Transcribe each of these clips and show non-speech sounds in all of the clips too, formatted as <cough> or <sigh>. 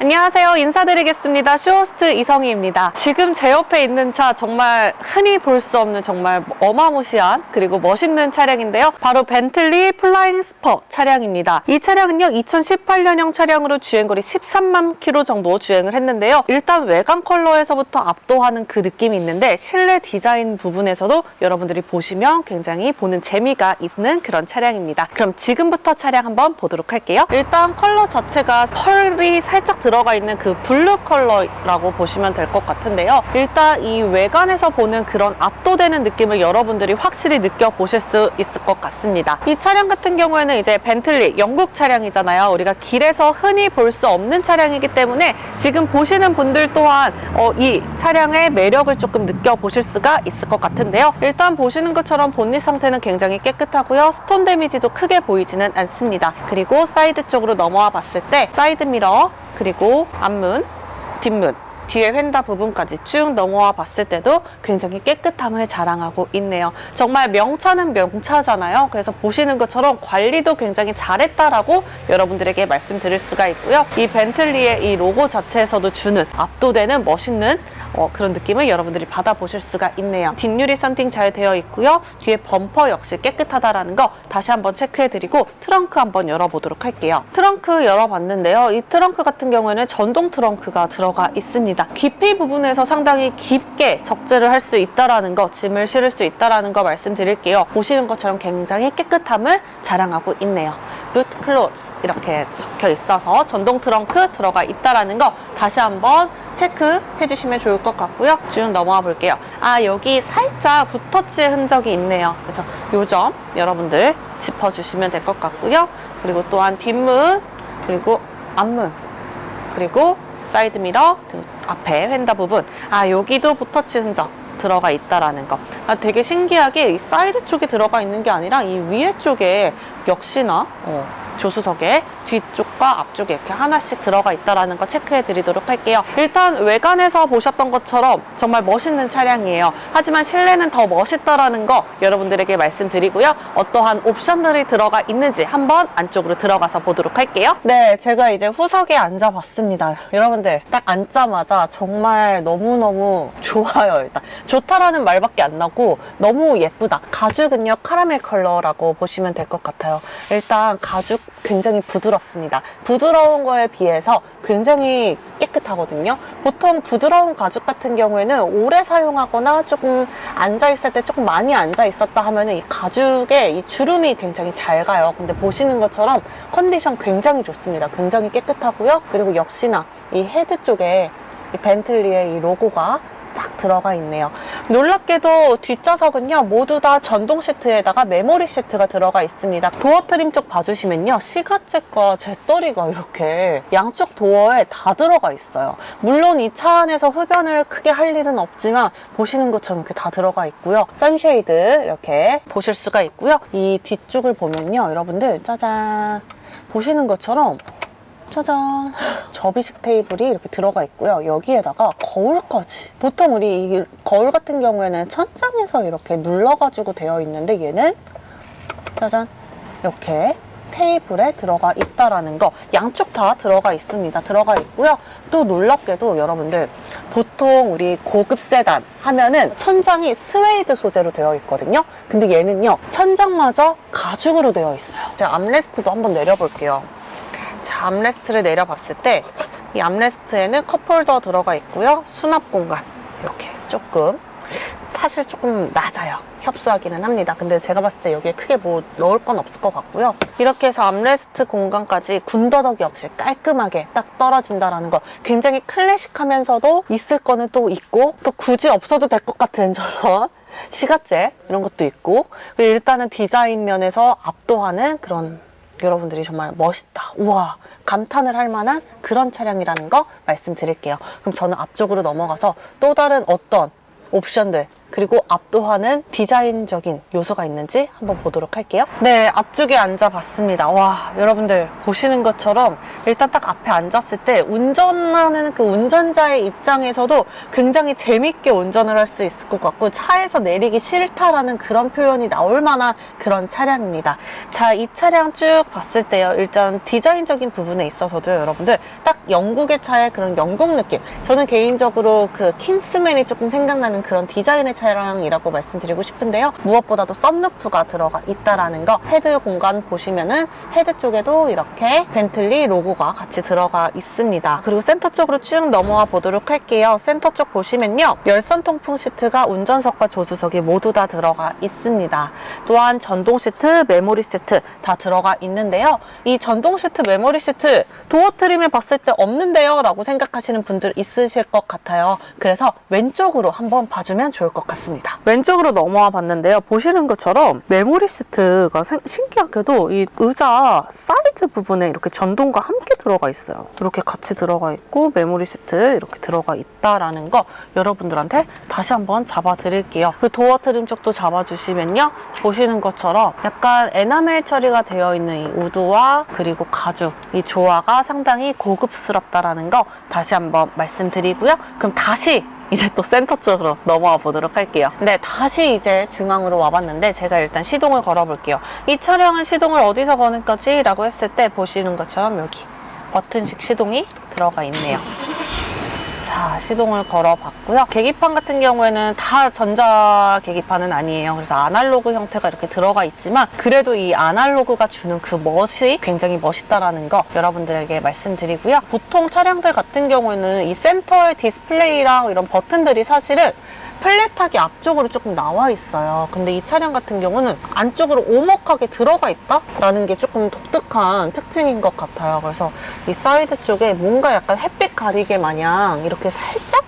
안녕하세요. 인사드리겠습니다. 쇼호스트 이성희입니다. 지금 제 옆에 있는 차 정말 흔히 볼 수 없는 정말 어마무시한 그리고 멋있는 차량인데요. 바로 벤틀리 플라잉 스퍼 차량입니다. 이 차량은요, 2018년형 차량으로 주행거리 13만 킬로 정도 주행을 했는데요. 일단 외관 컬러에서부터 압도하는 그 느낌이 있는데 실내 디자인 부분에서도 여러분들이 보시면 굉장히 보는 재미가 있는 그런 차량입니다. 그럼 지금부터 차량 한번 보도록 할게요. 일단 컬러 자체가 펄이 살짝 들어가 있는 그 블루 컬러라고 보시면 될 것 같은데요. 일단 이 외관에서 보는 그런 압도되는 느낌을 여러분들이 확실히 느껴보실 수 있을 것 같습니다. 이 차량 같은 경우에는 이제 벤틀리 영국 차량이잖아요. 우리가 길에서 흔히 볼 수 없는 차량이기 때문에 지금 보시는 분들 또한 어, 이 차량의 매력을 조금 느껴보실 수가 있을 것 같은데요. 일단 보시는 것처럼 본닛 상태는 굉장히 깨끗하고요. 스톤 데미지도 크게 보이지는 않습니다. 그리고 사이드 쪽으로 넘어와 봤을 때 사이드 미러 그리고 앞문, 뒷문 뒤에 휀다 부분까지 쭉 넘어와 봤을 때도 굉장히 깨끗함을 자랑하고 있네요. 정말 명차는 명차잖아요. 그래서 보시는 것처럼 관리도 굉장히 잘했다라고 여러분들에게 말씀드릴 수가 있고요. 이 벤틀리의 이 로고 자체에서도 주는 압도되는 멋있는 어, 그런 느낌을 여러분들이 받아보실 수가 있네요. 뒷유리 썬팅 잘 되어 있고요. 뒤에 범퍼 역시 깨끗하다라는 거 다시 한번 체크해드리고 트렁크 한번 열어보도록 할게요. 트렁크 열어봤는데요. 이 트렁크 같은 경우에는 전동 트렁크가 들어가 있습니다. 깊이 부분에서 상당히 깊게 적재를 할 수 있다라는 거, 짐을 실을 수 있다라는 거 말씀드릴게요. 보시는 것처럼 굉장히 깨끗함을 자랑하고 있네요. 루트 클로즈 이렇게 적혀 있어서 전동 트렁크 들어가 있다라는 거 다시 한번 체크해 주시면 좋을 것 같고요. 쭉 넘어와 볼게요. 아, 여기 살짝 붓터치의 흔적이 있네요. 그래서 요 점 여러분들 짚어주시면 될 것 같고요. 그리고 또한 뒷문, 그리고 앞문, 그리고 사이드 미러, 등 앞에 휀다 부분. 아, 여기도 붓터치 흔적. 들어가 있다라는 거. 아, 되게 신기하게 이 사이드 쪽에 들어가 있는 게 아니라 이 위에 쪽에 역시나 어, 조수석에 뒤쪽과 앞쪽에 이렇게 하나씩 들어가 있다라는 거 체크해 드리도록 할게요. 일단 외관에서 보셨던 것처럼 정말 멋있는 차량이에요. 하지만 실내는 더 멋있다라는 거 여러분들에게 말씀드리고요. 어떠한 옵션들이 들어가 있는지 한번 안쪽으로 들어가서 보도록 할게요. 네, 제가 이제 후석에 앉아봤습니다. 여러분들 딱 앉자마자 정말 너무너무 <laughs> 좋아요. 일단 좋다라는 말밖에 안 나고 너무 예쁘다. 가죽은요 카라멜 컬러라고 보시면 될 것 같아요. 일단 가죽 굉장히 부드 럽습니다. 부드러운 거에 비해서 굉장히 깨끗하거든요. 보통 부드러운 가죽 같은 경우에는 오래 사용하거나 조금 앉아 있을 때 조금 많이 앉아 있었다 하면은 이 가죽에 이 주름이 굉장히 잘 가요. 근데 보시는 것처럼 컨디션 굉장히 좋습니다. 굉장히 깨끗하고요. 그리고 역시나 이 헤드 쪽에 이 벤틀리의 이 로고가 딱 들어가 있네요. 놀랍게도 뒷좌석은요, 모두 다 전동 시트에다가 메모리 시트가 들어가 있습니다. 도어 트림 쪽 봐주시면요, 시가잭과 재떨이가 이렇게 양쪽 도어에 다 들어가 있어요. 물론 이 차 안에서 흡연을 크게 할 일은 없지만, 보시는 것처럼 이렇게 다 들어가 있고요. 선쉐이드 이렇게 보실 수가 있고요. 이 뒤쪽을 보면요, 여러분들, 짜잔. 보시는 것처럼 짜잔. 접이식 테이블이 이렇게 들어가 있고요. 여기에다가 거울까지. 보통 우리 이 거울 같은 경우에는 천장에서 이렇게 눌러가지고 되어 있는데 얘는 짜잔. 이렇게 테이블에 들어가 있다라는 거. 양쪽 다 들어가 있습니다. 들어가 있고요. 또 놀랍게도 여러분들 보통 우리 고급 세단 하면은 천장이 스웨이드 소재로 되어 있거든요. 근데 얘는요 천장마저 가죽으로 되어 있어요. 제가 암레스트도 한번 내려볼게요. 자, 암레스트를 내려봤을 때 이 암레스트에는 컵홀더 들어가 있고요. 수납 공간 이렇게 조금 사실 조금 낮아요. 협소하기는 합니다. 근데 제가 봤을 때 여기에 크게 뭐 넣을 건 없을 것 같고요. 이렇게 해서 암레스트 공간까지 군더더기 없이 깔끔하게 딱 떨어진다라는 거 굉장히 클래식하면서도 있을 거는 또 있고 또 굳이 없어도 될 것 같은 저런 <laughs> 시가재 이런 것도 있고 일단은 디자인 면에서 압도하는 그런 여러분들이 정말 멋있다, 우와, 감탄을 할 만한 그런 차량이라는 거 말씀드릴게요. 그럼 저는 앞쪽으로 넘어가서 또 다른 어떤 옵션들 그리고 압도하는 디자인적인 요소가 있는지 한번 보도록 할게요. 네, 앞쪽에 앉아봤습니다. 와, 여러분들 보시는 것처럼 일단 딱 앞에 앉았을 때 운전하는 그 운전자의 입장에서도 굉장히 재밌게 운전을 할 수 있을 것 같고 차에서 내리기 싫다라는 그런 표현이 나올 만한 그런 차량입니다. 자, 이 차량 쭉 봤을 때요. 일단 디자인적인 부분에 있어서도 여러분들 딱 영국의 차의 그런 영국 느낌. 저는 개인적으로 그 킹스맨이 조금 생각나는 그런 디자인의 차량이라고 말씀드리고 싶은데요. 무엇보다도 썬루프가 들어가 있다라는 거. 헤드 공간 보시면은 헤드 쪽에도 이렇게 벤틀리 로고가 같이 들어가 있습니다. 그리고 센터 쪽으로 쭉 넘어와 보도록 할게요. 센터 쪽 보시면요. 열선 통풍 시트가 운전석과 조수석이 모두 다 들어가 있습니다. 또한 전동 시트, 메모리 시트 다 들어가 있는데요. 이 전동 시트, 메모리 시트 도어 트림에 봤을 때 없는데요 라고 생각하시는 분들 있으실 것 같아요. 그래서 왼쪽으로 한번 봐주면 좋을 것 같 습니다. 왼쪽으로 넘어와 봤는데요. 보시는 것처럼 메모리 시트가 생- 신기하게도 이 의자 사이드 부분에 이렇게 전동과 함께 들어가 있어요. 이렇게 같이 들어가 있고 메모리 시트 이렇게 들어가 있다라는 거 여러분들한테 다시 한번 잡아 드릴게요. 그 도어 트림 쪽도 잡아주시면요. 보시는 것처럼 약간 에나멜 처리가 되어 있는 이 우드와 그리고 가죽 이 조화가 상당히 고급스럽다라는 거 다시 한번 말씀드리고요. 그럼 다시 이제 또 센터 쪽으로 넘어와 보도록 할게요. 네, 다시 이제 중앙으로 와봤는데 제가 일단 시동을 걸어 볼게요. 이 차량은 시동을 어디서 거는 거지? 라고 했을 때 보시는 것처럼 여기 버튼식 시동이 들어가 있네요. 자, 시동을 걸어 봤고요. 계기판 같은 경우에는 다 전자 계기판은 아니에요. 그래서 아날로그 형태가 이렇게 들어가 있지만 그래도 이 아날로그가 주는 그 멋이 굉장히 멋있다라는 거 여러분들에게 말씀드리고요. 보통 차량들 같은 경우에는 이 센터의 디스플레이랑 이런 버튼들이 사실은 플랫하게 앞쪽으로 조금 나와 있어요. 근데 이 차량 같은 경우는 안쪽으로 오목하게 들어가 있다라는 게 조금 독특한 특징인 것 같아요. 그래서 이 사이드 쪽에 뭔가 약간 햇빛 가리개 마냥 이렇게 살짝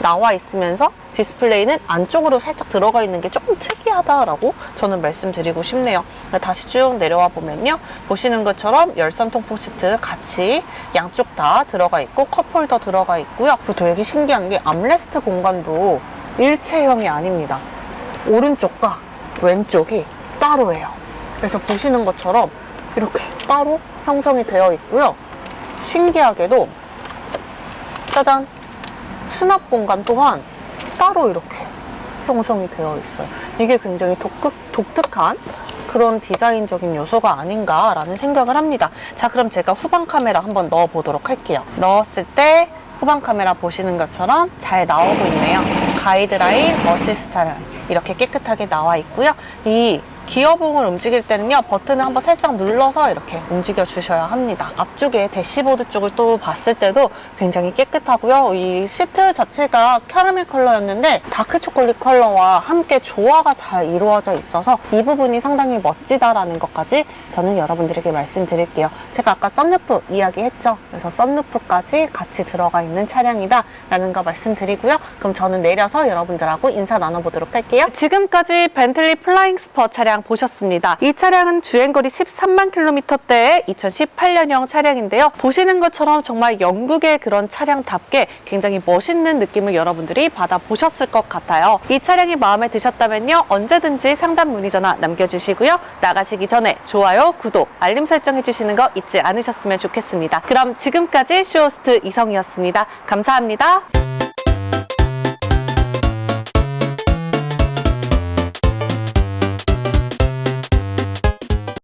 나와 있으면서 디스플레이는 안쪽으로 살짝 들어가 있는 게 조금 특이하다라고 저는 말씀드리고 싶네요. 다시 쭉 내려와 보면요. 보시는 것처럼 열선 통풍 시트 같이 양쪽 다 들어가 있고 컵홀더 들어가 있고요. 그리고 되게 신기한 게 암레스트 공간도 일체형이 아닙니다. 오른쪽과 왼쪽이 따로예요. 그래서 보시는 것처럼 이렇게 따로 형성이 되어 있고요. 신기하게도 짜잔 수납 공간 또한 따로 이렇게 형성이 되어 있어요. 이게 굉장히 독특, 독특한 그런 디자인적인 요소가 아닌가라는 생각을 합니다. 자, 그럼 제가 후방 카메라 한번 넣어 보도록 할게요. 넣었을 때 후방 카메라 보시는 것처럼 잘 나오고 있네요. 가이드라인, 어시스트라인 이렇게 깨끗하게 나와 있고요. 이 기어봉을 움직일 때는요 버튼을 한번 살짝 눌러서 이렇게 움직여 주셔야 합니다. 앞쪽에 대시보드 쪽을 또 봤을 때도 굉장히 깨끗하고요. 이 시트 자체가 캐러멜 컬러였는데 다크 초콜릿 컬러와 함께 조화가 잘 이루어져 있어서 이 부분이 상당히 멋지다라는 것까지 저는 여러분들에게 말씀드릴게요. 제가 아까 썬루프 이야기했죠? 그래서 썬루프까지 같이 들어가 있는 차량이다 라는 거 말씀드리고요. 그럼 저는 내려서 여러분들하고 인사 나눠보도록 할게요. 지금까지 벤틀리 플라잉 스퍼 차량 보셨습니다. 이 차량은 주행거리 13만 킬로미터대의 2018년형 차량인데요. 보시는 것처럼 정말 영국의 그런 차량답게 굉장히 멋있는 느낌을 여러분들이 받아보셨을 것 같아요. 이 차량이 마음에 드셨다면요. 언제든지 상담 문의 전화 남겨주시고요. 나가시기 전에 좋아요, 구독, 알림 설정 해주시는 거 잊지 않으셨으면 좋겠습니다. 그럼 지금까지 쇼호스트 이성이었습니다. 감사합니다.